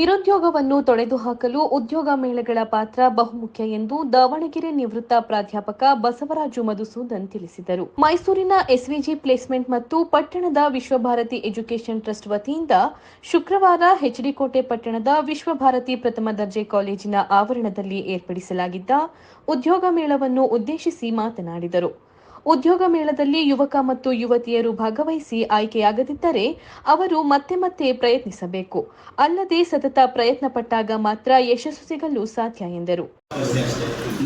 ನಿರುದ್ಯೋಗವನ್ನು ತೊಡೆದುಹಾಕಲು ಉದ್ಯೋಗ ಮೇಳಗಳ ಪಾತ್ರ ಬಹುಮುಖ್ಯ ಎಂದು ದಾವಣಗೆರೆ ನಿವೃತ್ತ ಪ್ರಾಧ್ಯಾಪಕ ಬಸವರಾಜು ಮಧುಸೂದನ್ ತಿಳಿಸಿದರು. ಮೈಸೂರಿನ ಎಸ್ವಿಜಿ ಪ್ಲೇಸ್ಮೆಂಟ್ ಮತ್ತು ಪಟ್ಟಣದ ವಿಶ್ವಭಾರತಿ ಎಜುಕೇಷನ್ ಟ್ರಸ್ಟ್ ವತಿಯಿಂದ ಶುಕ್ರವಾರ ಹೆಚ್ಡಿಕೋಟೆ ಪಟ್ಟಣದ ವಿಶ್ವಭಾರತಿ ಪ್ರಥಮ ದರ್ಜೆ ಕಾಲೇಜಿನ ಆವರಣದಲ್ಲಿ ಏರ್ಪಡಿಸಲಾಗಿದ್ದ ಉದ್ಯೋಗ ಮೇಳವನ್ನು ಉದ್ದೇಶಿಸಿ ಮಾತನಾಡಿದರು. ಉದ್ಯೋಗ ಮೇಳದಲ್ಲಿ ಯುವಕ ಮತ್ತು ಯುವತಿಯರು ಭಾಗವಹಿಸಿ ಆಯ್ಕೆಯಾಗದಿದ್ದರೆ ಅವರು ಮತ್ತೆ ಮತ್ತೆ ಪ್ರಯತ್ನಿಸಬೇಕು. ಅಲ್ಲದೆ ಸತತ ಪ್ರಯತ್ನ ಪಟ್ಟಾಗ ಮಾತ್ರ ಯಶಸ್ಸು ಸಿಗಲು ಸಾಧ್ಯ ಎಂದರು.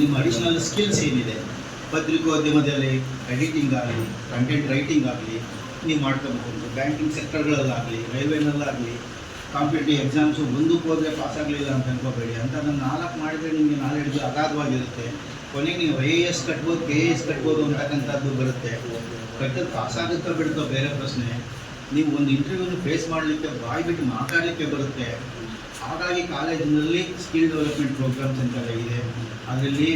ನಿಮ್ಮ ಅಡಿಷನಲ್ ಸ್ಕಿಲ್ಸ್ ಏನಿದೆ? ಪತ್ರಿಕೋದ್ಯಮದಲ್ಲಿ ಎಡಿಟಿಂಗ್ ಆಗಲಿ ಕಂಟೆಂಟ್ ರೈಟಿಂಗ್ ಆಗಲಿ, ನೀವು ಮಾಡ್ಕೊಬಹುದು. ಬ್ಯಾಂಕಿಂಗ್ ಸೆಕ್ಟರ್ಗಳಲ್ಲಾಗಲಿ ರೈಲ್ವೆನಲ್ಲಾಗಲಿ ಕಾಂಪಿಟೇಟಿವ್ ಎಕ್ಸಾಮ್ಸು ಮುಂದಕ್ಕೆ ಹೋದರೆ ಪಾಸ್ ಆಗಲಿಲ್ಲ ಅಂತ ಅನ್ಕೋಬೇಡಿ. ಅಂತ ನಾನು ನಾಲ್ಕು ಮಾಡಿದರೆ ನಿಮಗೆ ನಾಲೆಡ್ಜ್ ಅಗಾಧವಾಗಿರುತ್ತೆ. ಕೊನೆಗೆ ನೀವು ಐ ಎ ಎಸ್ ಕಟ್ಬೋದು ಕೆ ಎ ಎಸ್ ಕಟ್ಬೋದು ಅಂತಕ್ಕಂಥದ್ದು ಬರುತ್ತೆ. ಕಟ್ಟದ್ದು ಪಾಸ್ ಆಗುತ್ತೋ ಬಿಡುತ್ತೋ ಬೇರೆ ಪ್ರಶ್ನೆ. ನೀವು ಒಂದು ಇಂಟರ್ವ್ಯೂನ ಫೇಸ್ ಮಾಡಲಿಕ್ಕೆ ಬಾಯಿ ಬಿಟ್ಟು ಮಾತಾಡಲಿಕ್ಕೆ ಬರುತ್ತೆ. ಹಾಗಾಗಿ ಕಾಲೇಜಿನಲ್ಲಿ ಸ್ಕಿಲ್ ಡೆವಲಪ್ಮೆಂಟ್ ಪ್ರೋಗ್ರಾಮ್ಸ್ ಅಂತ ಇದೆ. ಅದರಲ್ಲಿ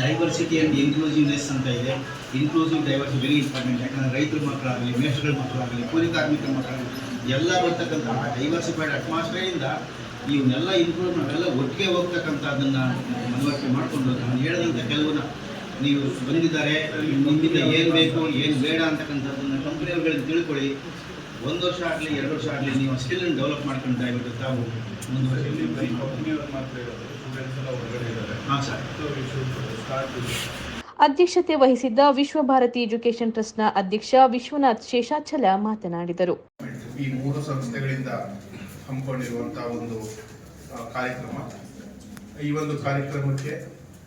ಡೈವರ್ಸಿಟಿ ಆ್ಯಂಡ್ ಇನ್ಕ್ಲೂಸಿವ್ನೆಸ್ ಅಂತ ಇದೆ. ಇನ್ಕ್ಲೂಸಿವ್ ಡೈವರ್ಸಿಟಿ ವೆರಿ ಇಂಪಾರ್ಟೆಂಟ್ ಯಾಕಂದರೆ ರೈತರ ಮಕ್ಕಳಾಗಲಿ ಮೇಷಗಳ ಮಕ್ಕಳಾಗಲಿ, ಕೂಲಿ ಕಾರ್ಮಿಕರ ಮಕ್ಕಳಾಗಲಿ, ಎಲ್ಲ ಬರ್ತಕ್ಕಂಥ ಡೈವರ್ಸಿಫೈಡ್ ಅಟ್ಮಾಸ್ಫಿಯರಿಂದ ಇವನ್ನೆಲ್ಲ ಇಂಪ್ರೂವ್ ನಾವೆಲ್ಲ ಒಟ್ಟಿಗೆ ಹೋಗ್ತಕ್ಕಂಥದ್ದನ್ನು ಮನವರಿಕೆ ಮಾಡಿಕೊಂಡು ನಾನು ಹೇಳಿದಂಥ ಕೆಲವನ್ನ ನೀವು ಬಂದಿದ್ದಾರೆ ನಿಮ್ಮಿಂದ ಏನು ಬೇಕು ಏನು ಬೇಡ ಅಂತಕ್ಕಂಥದ್ದನ್ನು ಕಂಪ್ನಿಯವ್ರುಗಳಿಗೆ ತಿಳ್ಕೊಳ್ಳಿ. ಒಂದು ವರ್ಷ ಆಗಲಿ ಎರಡು ವರ್ಷ ಆಗಲಿ ನೀವು ಸ್ಕಿಲನ್ನು ಡೆವಲಪ್ ಮಾಡ್ಕೊಂಡು ದಯವಿಟ್ಟು ತಾವು ಮುಂದುವರಿಸಿ. ಇಲ್ಲಿ ಕಂಪನಿಯವರು ಮಾತ್ರ ಇರೋದು. ಸ್ಟೂಡೆಂಟ್ಸ್ ಹೊರಗಡೆ ಇದ್ದಾರೆ. ಹಾಂ sir so we should start ಅಧ್ಯಕ್ಷತೆ ವಹಿಸಿದ್ದ ವಿಶ್ವಭಾರತಿ ಎಜುಕೇಶನ್ ಟ್ರಸ್ಟ್ನ ಅಧ್ಯಕ್ಷ ವಿಶ್ವನಾಥ್ ಶೇಷಾಚಲ ಮಾತನಾಡಿದರು. ಈ ಮೂರು ಸಂಸ್ಥೆಗಳಿಂದ ಹಮ್ಮಿಕೊಂಡಿರುವಂತಹ ಒಂದು ಕಾರ್ಯಕ್ರಮ. ಈ ಒಂದು ಕಾರ್ಯಕ್ರಮಕ್ಕೆ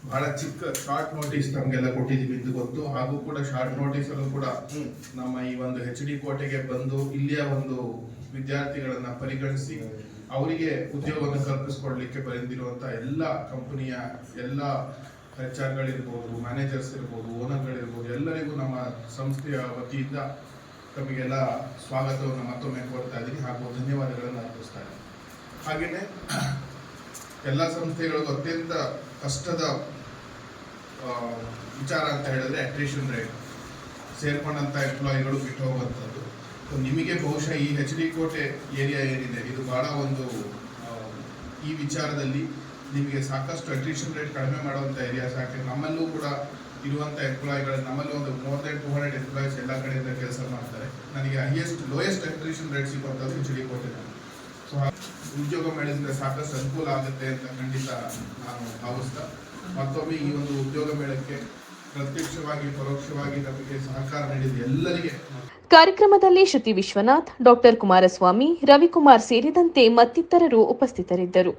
ಬಹಳ ಚಿಕ್ಕ ಶಾರ್ಟ್ ನೋಟಿಸ್ ನಮಗೆಲ್ಲ ಕೊಟ್ಟಿದ್ದೀವಿ ಇದು ಗೊತ್ತು. ಹಾಗೂ ಕೂಡ ಶಾರ್ಟ್ ನೋಟಿಸ್ ಅಲ್ಲೂ ಕೂಡ ನಮ್ಮ ಈ ಒಂದು ಎಚ್ ಡಿ ಕೋಟೆಗೆ ಬಂದು ಇಲ್ಲಿಯ ಒಂದು ವಿದ್ಯಾರ್ಥಿಗಳನ್ನ ಪರಿಗಣಿಸಿ ಅವರಿಗೆ ಉದ್ಯೋಗವನ್ನು ಕಲ್ಪಿಸಿಕೊಡ್ಲಿಕ್ಕೆ ಬಂದಿರುವಂತ ಎಲ್ಲ ಕಂಪನಿಯ ಎಲ್ಲ ಎಚ್ ಮ್ಯಾನೇಜರ್ಸ್ ಇರ್ಬೋದು ಓನರ್ಗಳಿರ್ಬೋದು ಎಲ್ಲರಿಗೂ ನಮ್ಮ ಸಂಸ್ಥೆಯ ವತಿಯಿಂದ ತಮಗೆಲ್ಲ ಸ್ವಾಗತವನ್ನು ಮತ್ತೊಮ್ಮೆ ಕೋರ್ತಾ ಇದ್ದೀನಿ ಹಾಗೂ ಧನ್ಯವಾದಗಳನ್ನು ಅರ್ಪಿಸ್ತಾ ಇದ್ದೀನಿ. ಹಾಗೆಯೇ ಎಲ್ಲ ಸಂಸ್ಥೆಗಳಿಗೂ ಅತ್ಯಂತ ಕಷ್ಟದ ವಿಚಾರ ಅಂತ ಹೇಳಿದ್ರೆ ಅಟ್ರಿಷನ್ ರೇಟ್ ಸೇರ್ಕೊಂಡಂಥ ಎಂಪ್ಲಾಯಿಗಳು ಬಿಟ್ಟು ಹೋಗುವಂಥದ್ದು. ಸೊ ನಿಮಗೆ ಬಹುಶಃ ಈ ಎಚ್ ಡಿ ಕೋಟೆ ಏರಿಯಾ ಏನಿದೆ, ಇದು ಬಹಳ ಒಂದು ಈ ವಿಚಾರದಲ್ಲಿ ನಿಮಗೆ ಸಾಕಷ್ಟು ಅಟ್ರಿಷನ್ ರೇಟ್ ಕಡಿಮೆ ಮಾಡುವಂಥ ಏರಿಯಾಸ್ ಯಾಕೆ ನಮ್ಮಲ್ಲೂ ಕೂಡ ಇರುವಂಥ ಎಂಪ್ಲಾಯಿಗಳು ನಮ್ಮಲ್ಲಿ ಒಂದು ಮೋರ್ ದೆನ್ ಟೂ ಹಂಡ್ರೆಡ್ ನನಗೆ ಹೈಯೆಸ್ಟ್ ಲೋಯೆಸ್ಟ್ ಅಟ್ರಿಷನ್ ರೇಟ್ ಸಿಗುವಂಥದ್ದು ಎಚ್ ಡಿ ಕೋಟೆ ಸೊ ಉದ್ಯೋಗ ಮೇಳದಿಂದ ಸಾಕಷ್ಟು ಅನುಕೂಲ ಆಗುತ್ತೆ ಅಂತ ಖಂಡಿತ ನಾನು ಭಾವಿಸ್ತಾ, ಮತ್ತೊಮ್ಮೆ ಈ ಒಂದು ಉದ್ಯೋಗ ಮೇಳಕ್ಕೆ ಪ್ರತ್ಯಕ್ಷವಾಗಿ, ಪರೋಕ್ಷವಾಗಿ ನಮಗೆ ಸಹಕಾರ ನೀಡಿದ ಎಲ್ಲರಿಗೆ ಕಾರ್ಯಕ್ರಮದಲ್ಲಿ ಶ್ರುತಿ ವಿಶ್ವನಾಥ್, ಡಾಕ್ಟರ್ ಕುಮಾರಸ್ವಾಮಿ, ರವಿಕುಮಾರ್ ಸೇರಿದಂತೆ ಮತ್ತಿತರರು ಉಪಸ್ಥಿತರಿದ್ದರು.